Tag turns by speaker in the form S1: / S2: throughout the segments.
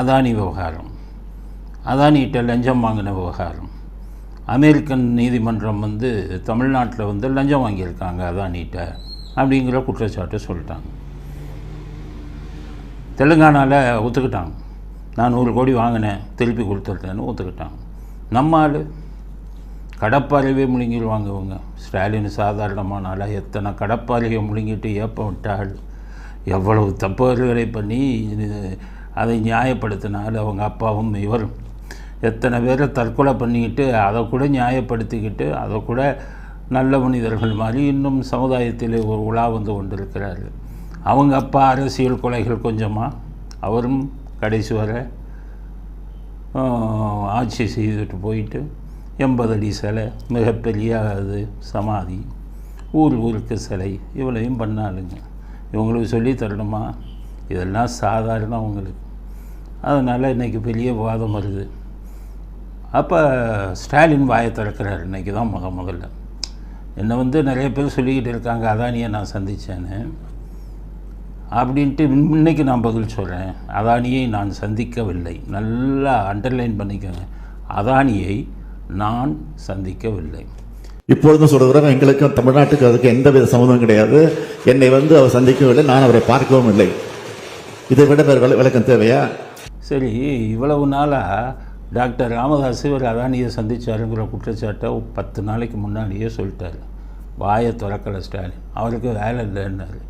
S1: அதானி விவகாரம். அதானிகிட்ட லஞ்சம் வாங்கின விவகாரம். அமெரிக்கன் நீதிமன்றம் வந்து தமிழ்நாட்டில் வந்து லஞ்சம் வாங்கியிருக்காங்க அதானிகிட்ட அப்படிங்கிற குற்றச்சாட்டு சொல்லிட்டாங்க. தெலுங்கானாவில் ஒத்துக்கிட்டாங்க. நான் நூறு கோடி வாங்கினேன் திருப்பி கொடுத்துட்டேன்னு ஒத்துக்கிட்டாங்க. நம்ம ஆள் கடப்பாறையே முழுங்கிடுவாங்க இவங்க ஸ்டாலின் சாதாரணமான ஆளாக எத்தனை கடப்பாறையை முழுங்கிட்டு ஏப்பம் விட்டாள்? எவ்வளவு தப்புகளை பண்ணி இது அதை நியாயப்படுத்தினார். அவங்க அப்பாவும் இவரும். எத்தனை பேரை தற்கொலை பண்ணிக்கிட்டு அதை கூட நியாயப்படுத்திக்கிட்டு அதை கூட நல்ல மனிதர்கள் மாதிரி இன்னும் சமுதாயத்தில் ஒரு உலா வந்து கொண்டிருக்கிறார்கள் அவங்க அப்பா அரசியல் கொலைகள் கொஞ்சமாக அவரும் கடைசி வரை ஆட்சி செய்துட்டு போயிட்டு எண்பது அடி சிலை மிகப்பெரிய அது சமாதி ஊர் ஊருக்கு சிலை இவ்வளையும் பண்ணாளுங்க. இவங்களுக்கு சொல்லி தரணுமா? இதெல்லாம் சாதாரணம் அவங்களுக்கு. அதனால் இன்றைக்கி பெரிய வாதம் வருது. அப்போ ஸ்டாலின் வாயை திறக்கிறார். இன்றைக்கி தான் முத முதல்ல என்னை வந்து நிறைய பேர் சொல்லிக்கிட்டு இருக்காங்க. அதானியை நான் சந்தித்தேன்னு அப்படின்ட்டு இன்னைக்கு நான் பதில் சொல்கிறேன் அதானியை நான் சந்திக்கவில்லை. நல்லா அண்டர்லைன் பண்ணிக்கோங்க. அதானியை நான் சந்திக்கவில்லை.
S2: இப்பொழுதும் சொல்கிறேன் எங்களுக்கும் தமிழ்நாட்டுக்கு அதுக்கு எந்தவித சம்மந்தம் கிடையாது. என்னை வந்து அவர் சந்திக்கவில்லை. நான் அவரை பார்க்கவும் இல்லை. இதை விட வேறு விள- விளக்கம் தேவையா?
S1: சரி இவ்வளவு நாளாக டாக்டர் ராமதாஸ் இவர் அதானியை சந்திச்சாருங்கிற குற்றச்சாட்டை பத்து நாளைக்கு முன்னாடியே சொல்லிட்டார். வாயை திறக்கலை ஸ்டாலின். அவருக்கு வேலை இல்லைன்னாரு.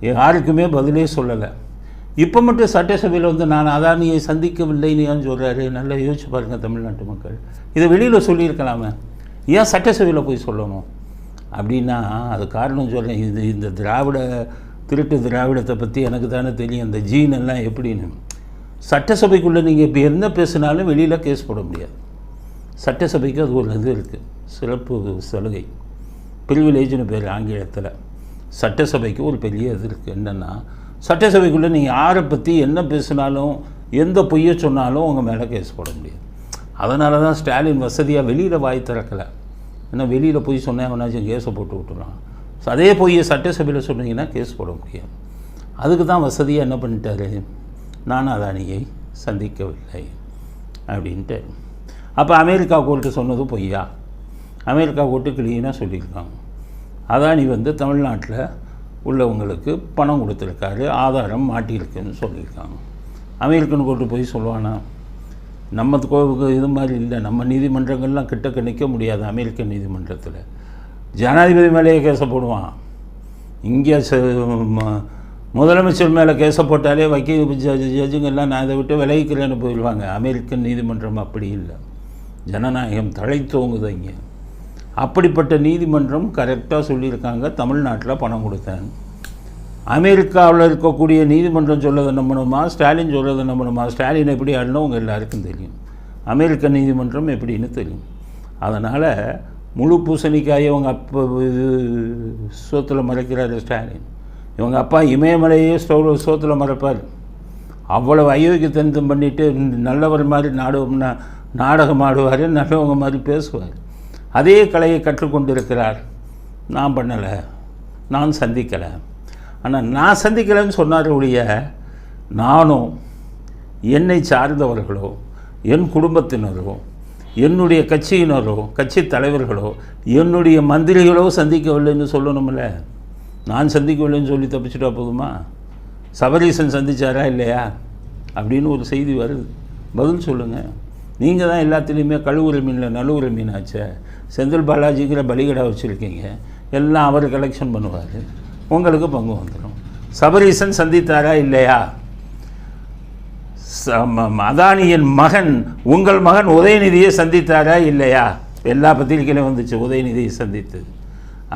S1: யாருக்குமே பதிலே சொல்லலை. இப்போ மட்டும் சட்டசபையில் வந்து நான் அதானியை சந்திக்கவில்லைன்னு ஏன் சொல்கிறாரு நல்லா யோசிச்சு பாருங்கள் தமிழ்நாட்டு மக்கள். இதை வெளியில் சொல்லியிருக்கலாமே. ஏன் சட்டசபையில் போய் சொல்லணும்? அப்படின்னா அது காரணம் சொல்கிறேன் இது இந்த திராவிட திருட்டு திராவிடத்தை பற்றி எனக்கு தானே தெரியும். இந்த ஜீன் எல்லாம் எப்படின்னு. சட்டசபைக்குள்ளே நீங்கள் இப்போ என்ன பேசினாலும் வெளியில் கேஸ் போட முடியாது. சட்டசபைக்கு அது ஒரு இது இருக்குது சிறப்பு சலுகை. பிரிவிலேஜ்னு பேர் ஆங்கிலத்தில். சட்டசபைக்கு ஒரு பெரிய இது இருக்குது என்னென்னா சட்டசபைக்குள்ளே நீங்கள் யாரை பற்றி என்ன பேசினாலும் எந்த பொய்யை சொன்னாலும் உங்கள் மேலே கேஸ் போட முடியாது. அதனால தான் ஸ்டாலின் வசதியாக வெளியில் வாய் திறக்கலை. ஏன்னா வெளியில் போய் சொன்னேன் கேஸை போட்டு விட்டுருவான். ஸோ அதே பொய்யை சட்டசபையில் சொன்னீங்கன்னா கேஸ் போட முடியாது. அதுக்கு தான் வசதியாக என்ன பண்ணிட்டாரு? நான் அதானியை சந்திக்கவில்லை அப்படின்ட்டு. அப்போ அமெரிக்கா கோர்ட்டு சொன்னது பொய்யா? அமெரிக்கா கோர்ட்டு கிளீனாக சொல்லியிருக்காங்க. அதானி வந்து தமிழ்நாட்டில் உள்ளவங்களுக்கு பணம் கொடுத்துருக்காரு ஆதாரம் மாட்டியிருக்குன்னு சொல்லியிருக்காங்க. அமெரிக்கன் கோர்ட்டு போய் சொல்லுவானா? நம்ம கோவுக்கு இது மாதிரி இல்லை நம்ம நீதிமன்றங்கள்லாம் கிட்டக்க நிற்க முடியாது அமெரிக்க நீதிமன்றத்தில். ஜனாதிபதி மேலேயே கேசப்படுவான் போடுவான். இங்கே ச- ம- முதலமைச்சர் மேலே கேஸை போட்டாலே வக்கீல் ஜட்ஜு ஜட்ஜுங்கெல்லாம் நான் இதை விட்டு விலகிக்கிறேன்னு போயிடுவாங்க. அமெரிக்கன் நீதிமன்றம் அப்படி இல்லை. ஜனநாயகம் தழைத்தோங்குது இங்கே. அப்படிப்பட்ட நீதிமன்றம் கரெக்டாக சொல்லியிருக்காங்க. தமிழ்நாட்டில் பணம் கொடுத்தேன். அமெரிக்காவில் இருக்கக்கூடிய நீதிமன்றம் சொல்லதை நம்பணுமா? ஸ்டாலின் சொல்கிறத நம்பணுமா? ஸ்டாலின் எப்படி ஆடணும் உங்கள் எல்லாருக்கும் தெரியும். அமெரிக்க நீதிமன்றம் எப்படின்னு தெரியும். அதனால் முழு பூசணிக்காயை அவங்க அப்போ இது சோத்தில் மறைக்கிறாரு ஸ்டாலின். இவங்க அப்பா இமயமலையே ஸ்டோவ் சோத்தில் மறப்பார். அவ்வளவு அயோக்கியத்தனம் பண்ணிட்டு நல்லவர் மாதிரி நாடு நாடகம் ஆடுவார் நல்லவங்க மாதிரி பேசுவார். அதே கலையை கற்றுக்கொண்டிருக்கிறார். நான் பண்ணலை. நான் சந்திக்கலை. ஆனால் நான் சந்திக்கலைன்னு சொன்னார் ஒழிய நானும் என்னை சார்ந்தவர்களோ என் குடும்பத்தினரோ என்னுடைய கட்சியினரோ கட்சி தலைவர்களோ என்னுடைய மந்திரிகளோ சந்திக்கவில்லைன்னு சொல்லணும்ல. நான் சந்திக்கவில்லைன்னு சொல்லி தப்பிச்சுட்டா போதுமா? சபரீசன் சந்தித்தாரா இல்லையா? அப்படின்னு ஒரு செய்தி வருது. பதில் சொல்லுங்கள் நீங்கள் தான் எல்லாத்துலேயுமே கழுவுற மீனில் நழுவுற மீனாச்சே. செந்தில் பாலாஜிங்கிற பலிகடா வச்சுருக்கீங்க. எல்லாம் அவர் கலெக்ஷன் பண்ணுவார். உங்களுக்கு பங்கு வந்துடும் சபரீசன் சந்தித்தாரா இல்லையா? ச- ம- அதானியின் மகன் உங்கள் மகன் உதயநிதியை சந்தித்தாரா இல்லையா? எல்லா பத்திரிகையிலும் வந்துச்சு. உதயநிதியை சந்தித்து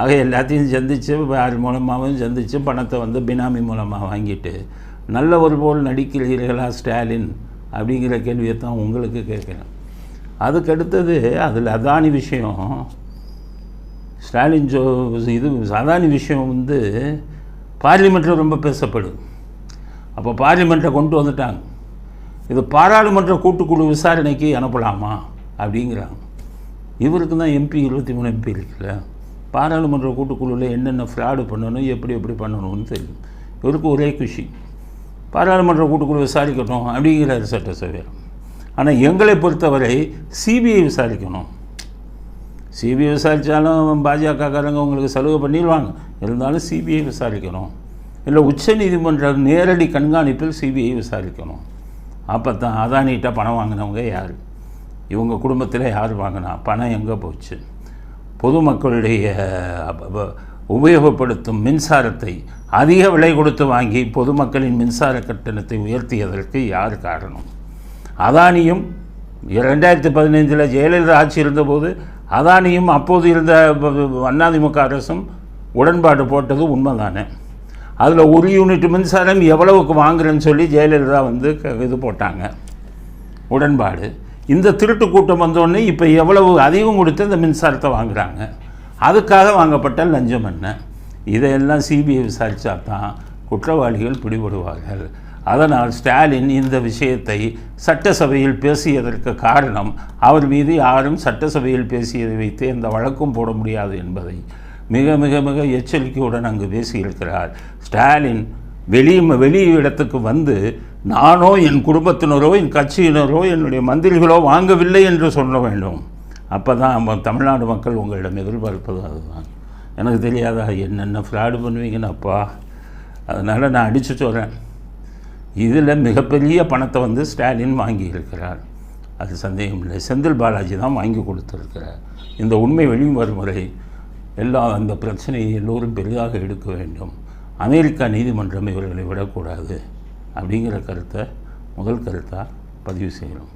S1: ஆக எல்லாத்தையும் சந்தித்து யார் மூலமாகவும் சந்தித்து பணத்தை வந்து பினாமி மூலமாக வாங்கிட்டு நல்லவர் போல் நடிக்கிறீர்களா ஸ்டாலின்? அப்படிங்கிற கேள்வியை தான் உங்களுக்கு கேட்குறேன். அதுக்கடுத்தது அதில் அதானி விஷயம். ஸ்டாலின் ஜோ இது அதானி விஷயம் வந்து பார்லிமெண்ட்டில் ரொம்ப பேசப்படுது அப்போ பார்லிமெண்ட்டை கொண்டு வந்துட்டாங்க. இது பாராளுமன்ற கூட்டுக்குழு விசாரணைக்கு அனுப்பலாமா? அப்படிங்கிறாங்க. இவருக்கு தான் எம்பி இருபத்தி மூணு எம்பி இருக்குல்ல. பாராளுமன்ற கூட்டுக்குழுவில் என்னென்ன ஃப்ராடு பண்ணணும் எப்படி எப்படி பண்ணணும்னு தெரியும். இவருக்கு ஒரே குஷி. பாராளுமன்ற கூட்டுக்குழு விசாரிக்கட்டும் அப்படிங்கிறார் சட்டசபையில். ஆனால் எங்களை பொறுத்தவரை சிபிஐ விசாரிக்கணும். சிபிஐ விசாரித்தாலும் பாஜகக்காரங்க உங்களுக்கு சலுகை பண்ணிடுவாங்க. இருந்தாலும் சிபிஐ விசாரிக்கணும். இல்லை உச்ச நீதிமன்ற நேரடி கண்காணிப்பில் சிபிஐ விசாரிக்கணும். அப்போ தான் அதானிகிட்ட பணம் வாங்கினவங்க யார்? இவங்க குடும்பத்தில் யார் வாங்கினா? பணம் எங்கே போச்சு? பொதுமக்களுடைய உபயோகப்படுத்தும் மின்சாரத்தை அதிக விலை கொடுத்து வாங்கி பொதுமக்களின் மின்சார கட்டணத்தை உயர்த்தியதற்கு யார் காரணம்? அதானியும் ரெண்டாயிரத்தி பதினைஞ்சில் ஜெயலலிதா ஆட்சி இருந்தபோது அதானியும் அப்போது இருந்த அண்ணாதிமுக அதிமுக அரசும் உடன்பாடு போட்டது உண்மைதானே. அதில் ஒரு யூனிட் மின்சாரம் எவ்வளவுக்கு வாங்குறேன்னு சொல்லி ஜெயலலிதா வந்து க- இது போட்டாங்க. உடன்பாடு. இந்த திருட்டு கூட்டம் வந்தோடனே இப்போ எவ்வளவு அதிகம் கொடுத்து இந்த மின்சாரத்தை வாங்குகிறாங்க அதுக்காக வாங்கப்பட்ட லஞ்சம் என்ன? இதையெல்லாம் சிபிஐ விசாரித்தா தான் குற்றவாளிகள் பிடிபடுவார்கள். அதனால் ஸ்டாலின் இந்த விஷயத்தை சட்டசபையில் பேசியதற்கு காரணம் அவர் மீது யாரும் சட்டசபையில் பேசியதை வைத்து எந்த வழக்கும் போட முடியாது என்பதை மிக மிக மிக எச்சரிக்கையுடன் அங்கு பேசியிருக்கிறார். ஸ்டாலின் வெளி வெளி இடத்துக்கு வந்து நானோ என் குடும்பத்தினரோ என் கட்சியினரோ என்னுடைய மந்திரிகளோ வாங்கவில்லை என்று சொல்ல வேண்டும். அப்போ தான் தமிழ்நாடு மக்கள் உங்களிடம் எதிர்பார்ப்பது அதுதான். எனக்கு தெரியாதா என்னென்ன ஃப்ராடு பண்ணுவீங்கன்னு அப்பா அதனால் நான் அடித்து சொல்கிறேன் இதில் மிகப்பெரிய பணத்தை வந்து ஸ்டாலின் வாங்கியிருக்கிறார். அது சந்தேகம் இல்லை. செந்தில் பாலாஜி தான் வாங்கி கொடுத்துருக்கிறார். இந்த உண்மை வெளியும் வரும் வரை எல்லா அந்த பிரச்சனையை எல்லோரும் பெரிதாக எடுக்க வேண்டும். அமெரிக்கா நீதிமன்றம் இவர்களை விடக்கூடாது அப்படிங்கிற கருத்தை முதல் கருத்தாக பதிவு செய்யணும்.